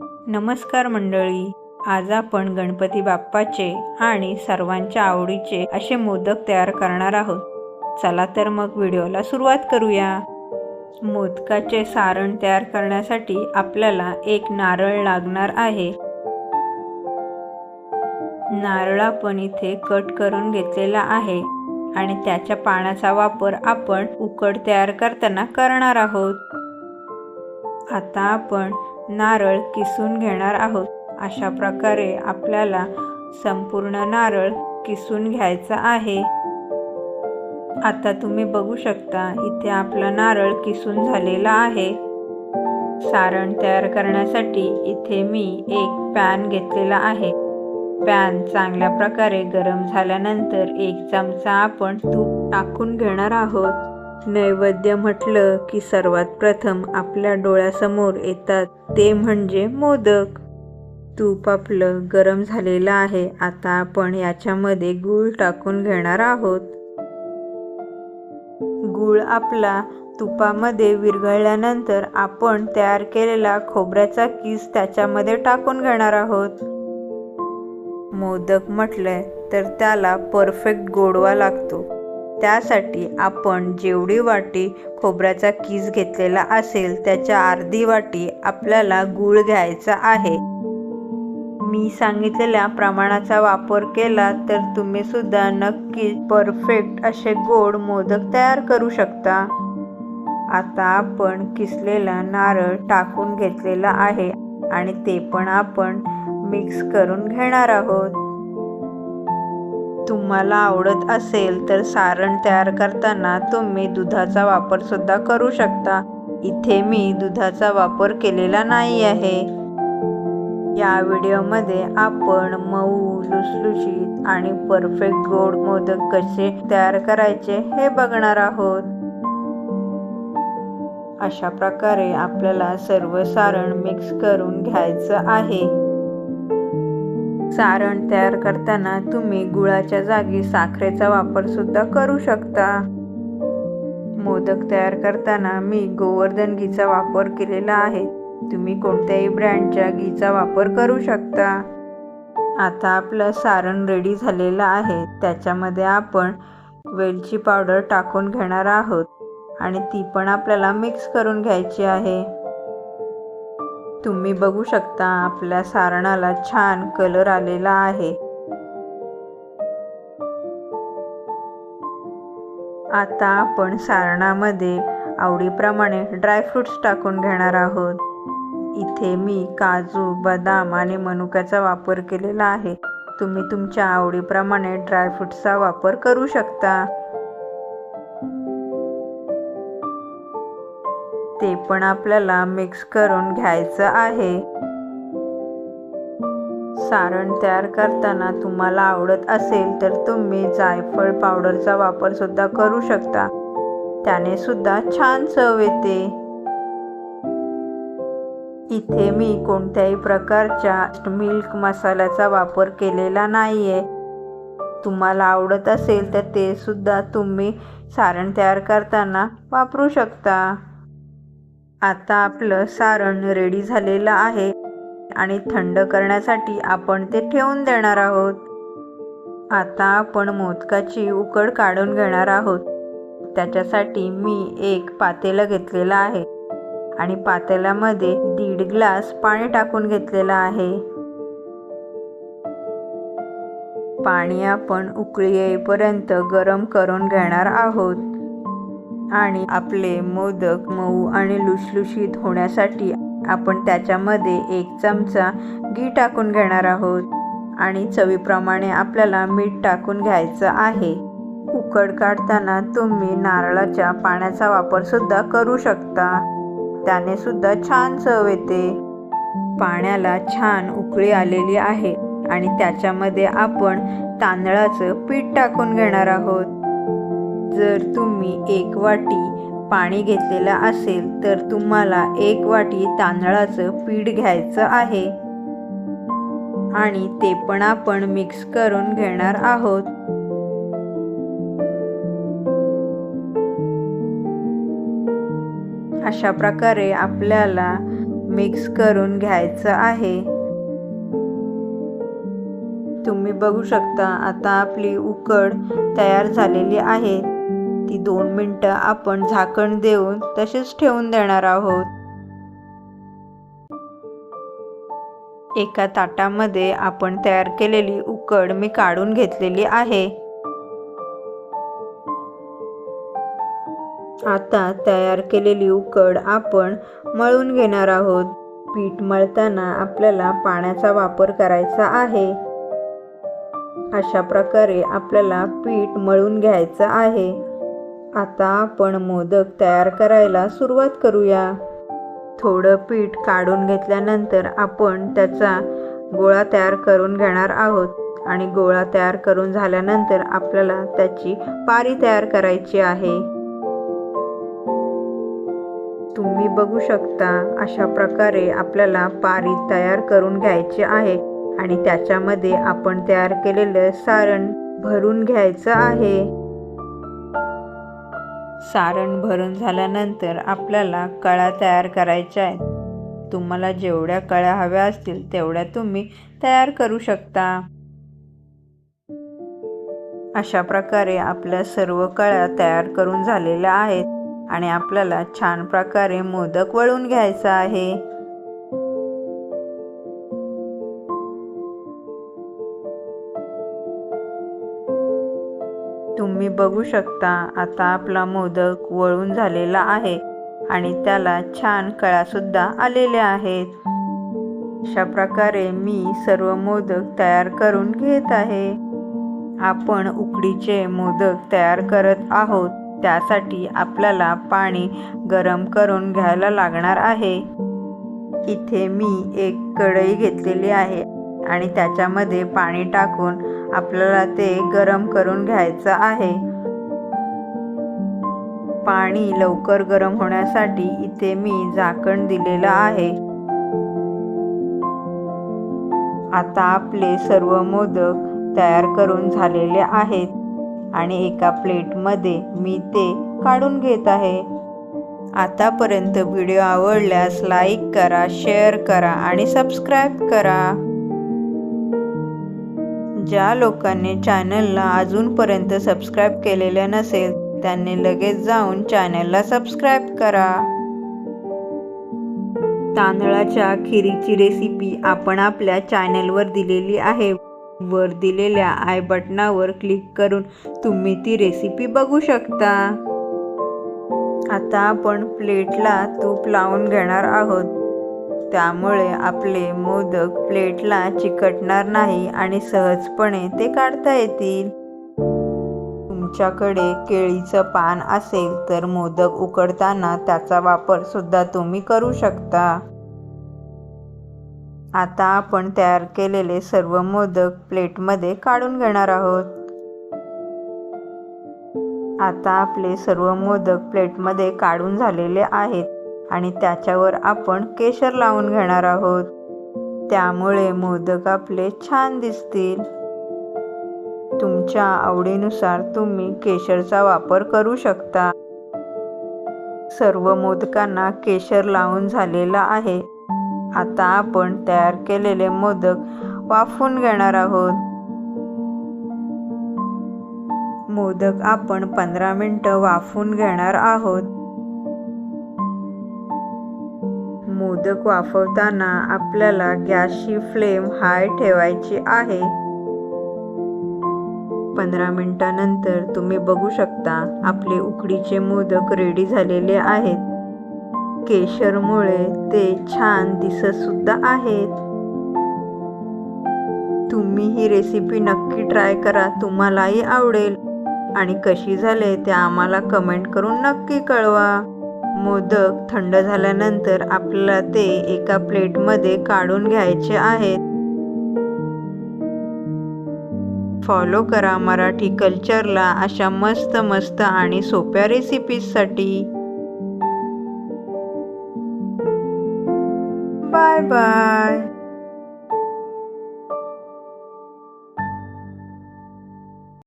नमस्कार मंडळी. आज आपण गणपती बाप्पाचे आणि सर्वांच्या आवडीचे असे मोदक तयार करणार आहोत. चला तर मग व्हिडिओला सुरुवात करूया. मोदकाचे सारण तयार करण्यासाठी आपल्याला एक नारळ लागणार आहे. नारळ आपण इथे कट करून घेतलेला आहे आणि त्याच्या पाण्याचा वापर आपण उकड तयार करताना करणार आहोत. आता आपण नारळ किसून घेणार आहोत. अशा प्रकारे आपल्याला संपूर्ण नारळ किसून घ्यायचा आहे. आता तुम्ही बघू शकता इथे आपला नारळ किसून झालेला आहे. सारण तयार करण्यासाठी इथे मी एक पॅन घेतलेला आहे. पॅन चांगल्या प्रकारे गरम झाल्यानंतर एक चमचा आपण तूप टाकून घेणार आहोत. नैवेद्य म्हटलं की सर्वात प्रथम आपल्या डोळ्यासमोर येतात. ते म्हणजे मोदक. तूप आपलं गरम झालेलं आहे. आता आपण याच्यामध्ये गूळ टाकून घेणार आहोत. गूळ आपला तुपामध्ये विरघळल्यानंतर आपण तयार केलेला खोबऱ्याचा किस त्याच्यामध्ये टाकून घेणार आहोत. मोदक म्हटलंय तर त्याला परफेक्ट गोडवा लागतो. त्यासाठी आपण जेवढी वाटी खोबऱ्याचा किस घेतलेला असेल त्याच्या अर्धी वाटी आपल्याला गूळ घ्यायचा आहे. मी सांगितलेल्या प्रमाणाचा वापर केला तर तुम्ही सुद्धा नक्की परफेक्ट असे गोड मोदक तयार करू शकता. आता आपण किसलेला नारळ टाकून घेतलेला आहे आणि ते पण आपण मिक्स करून घेणार आहोत. तुम्हाला आवडत असेल तर सारण तयार करताना तुम्ही दुधाचा वापर सुद्धा करू शकता. इथे मी दुधाचा वापर केलेला नाही आहे. या व्हिडिओमध्ये आपण मऊ लुसलुशीत आणि परफेक्ट गोड मोदक कसे तयार करायचे हे बघणार आहोत. अशा प्रकारे आपल्याला सर्व सारण मिक्स करून घ्यायचं आहे. सारण तयार करताना तुम्ही गुळाच्या जागी साखरेचा वापर सुद्धा करू शकता. मोदक तयार करताना मी गोवर्धन घीचा वापर केलेला आहे. तुम्ही कोणत्याही ब्रँडच्या घीचा वापर करू शकता. आता आपलं सारण रेडी झालेलं आहे. त्याच्यामध्ये आपण वेलची पावडर टाकून घेणार आहोत आणि ती पण आपल्याला मिक्स करून घ्यायची आहे. तुम्ही बघू शकता आपल्या सारणाला छान कलर आलेला आहे. आता आपण सारणामध्ये आवडीप्रमाणे ड्रायफ्रुट्स टाकून घेणार आहोत. इथे मी काजू बदाम आणि मनुक्याचा वापर केलेला आहे. तुम्ही तुमच्या आवडीप्रमाणे ड्रायफ्रुट्सचा वापर करू शकता. ते पण आपल्याला मिक्स करून घ्यायचं आहे. सारण तयार करताना तुम्हाला आवडत असेल तर तुम्ही जायफळ पावडरचा वापर सुद्धा करू शकता. त्याने सुद्धा छान चव येते. इथे मी कोणत्याही प्रकारच्या मिल्क मसाल्याचा वापर केलेला नाहीये. तुम्हाला आवडत असेल तर ते सुद्धा तुम्ही सारण तयार करताना वापरू शकता. आता आपलं सारण रेडी झालेलं आहे आणि थंड करण्यासाठी आपण ते ठेवून देणार आहोत. आता आपण मोदकाची उकड काढून घेणार आहोत. त्याच्यासाठी मी एक पातेलं घेतलेलं आहे आणि पातेल्यामध्ये दीड ग्लास पाणी टाकून घेतलेलं आहे. पाणी आपण उकळी येईपर्यंत गरम करून घेणार आहोत. आणि आपले मोदक मऊ आणि लुसलुशीत होण्यासाठी आपण त्याच्यामध्ये एक चमचा घी टाकून घेणार आहोत. आणि चवीप्रमाणे आपल्याला मीठ टाकून घ्यायचं आहे. उकड काढताना तुम्ही नारळाच्या पाण्याचा वापरसुद्धा करू शकता. त्याने सुद्धा छान चव येते. पाण्याला छान उकळी आलेली आहे आणि त्याच्यामध्ये आपण तांदळाचं पीठ टाकून घेणार आहोत. जर तुम्ही एक वाटी पाणी घेतलेलं असेल तर तुम्हाला एक वाटी तांदळाचं पीठ घ्यायचं आहे. आणि ते पण आपण मिक्स करून घेणार आहोत. अशा प्रकारे आपल्याला मिक्स करून घ्यायचं आहे. तुम्ही बघू शकता आता आपली उकड तयार झालेली आहे. ती दोन मिनटं आपण झाकण देऊन तसेच ठेवून देणार आहोत. एका ताटामध्ये आपण तयार केलेली उकड मी काढून घेतलेली आहे. आता तयार केलेली उकड आपण मळून घेणार आहोत. पीठ मळताना आपल्याला पाण्याचा वापर करायचा आहे. अशा प्रकारे आपल्याला पीठ मळून घ्यायचं आहे. आता आपण मोदक तयार करायला सुरुवात करूया. थोडं पीठ काढून घेतल्यानंतर आपण त्याचा गोळा तयार करून घेणार आहोत आणि गोळा तयार करून झाल्यानंतर आपल्याला त्याची पारी तयार करायची आहे. तुम्ही बघू शकता अशा प्रकारे आपल्याला पारी तयार करून घ्यायची आहे आणि त्याच्यामध्ये आपण तयार केलेलं सारण भरून घ्यायचं आहे. सारण भरून झाल्यानंतर आपल्याला कळ्या तयार करायच्या आहेत. तुम्हाला जेवढ्या कळ्या हव्या असतील तेवढ्या तुम्ही तयार करू शकता. अशा प्रकारे आपल्या सर्व कळ्या तयार करून झालेल्या आहेत आणि आपल्याला छान प्रकारे मोदक वळून घ्यायचा आहे. तुम्ही बघू शकता आता आपला मोदक वळून झालेला आहे आणि त्याला छान कळासुद्धा आलेल्या आहेत. अशा प्रकारे मी सर्व मोदक तयार करून घेत आहे. आपण उकडीचे मोदक तयार करत आहोत त्यासाठी आपल्याला पाणी गरम करून घ्यायला लागणार आहे. इथे मी एक कढई घेतलेली आहे. आणि त्याच्यामध्ये पाणी टाकून आपल्याला ते गरम करून घ्यायचं आहे. पाणी लवकर गरम होण्यासाठी इथे मी झाकण दिलेलं आहे. आता आपले सर्व मोदक तयार करून झालेले आहेत आणि एका प्लेटमध्ये मी ते काढून घेत आहे. आतापर्यंत व्हिडिओ आवडल्यास लाईक करा शेअर करा आणि सबस्क्राईब करा. ज्या लोकांनी चॅनलला अजूनपर्यंत सबस्क्राईब केलेलं नसेल त्यांनी लगेच जाऊन चॅनलला सबस्क्राईब करा. तांदळाच्या खिरीची रेसिपी आपण आपल्या चॅनलवर दिलेली आहे. वर दिलेल्या आय बटनावर क्लिक करून तुम्ही ती रेसिपी बघू शकता. आता आपण प्लेटला तूप लावून घेणार आहोत. त्यामुळे आपले मोदक प्लेटला चिकटणार नाही आणि सहजपणे ते काढता येतील. तुमच्याकडे केळीचं पान असेल तर मोदक उकडताना त्याचा वापर सुद्धा तुम्ही करू शकता. आता आपण तयार केलेले सर्व मोदक प्लेटमध्ये काढून घेणार आहोत. आता आपले सर्व मोदक प्लेटमध्ये काढून झालेले आहेत. आणि त्याच्यावर आपण केशर लावून घेणार आहोत. त्यामुळे मोदक आपले छान दिसतील. तुमच्या आवडीनुसार तुम्ही केशरचा वापर करू शकता. सर्व मोदकांना केशर लावून झालेला आहे. आता आपण तयार केलेले मोदक वाफून घेणार आहोत. मोदक आपण पंधरा मिनटं वाफून घेणार आहोत. मोदक वाफवताना आपल्याला गॅसची फ्लेम हाय ठेवायची आहे. पंधरा मिनिटानंतर तुम्ही बघू शकता आपले उकडीचे मोदक रेडी झालेले आहेत. केशरमुळे ते छान दिसत सुद्धा आहेत. तुम्ही ही रेसिपी नक्की ट्राय करा तुम्हालाही आवडेल. आणि कशी झाले ते आम्हाला कमेंट करून नक्की कळवा. मोदक थंड झाल्यानंतर आपल्याला ते एका प्लेटमध्ये काढून घ्यायचे आहेत. फॉलो करा मराठी कल्चरला अशा मस्त मस्त आणि सोप्या रेसिपीजसाठी बाय बाय.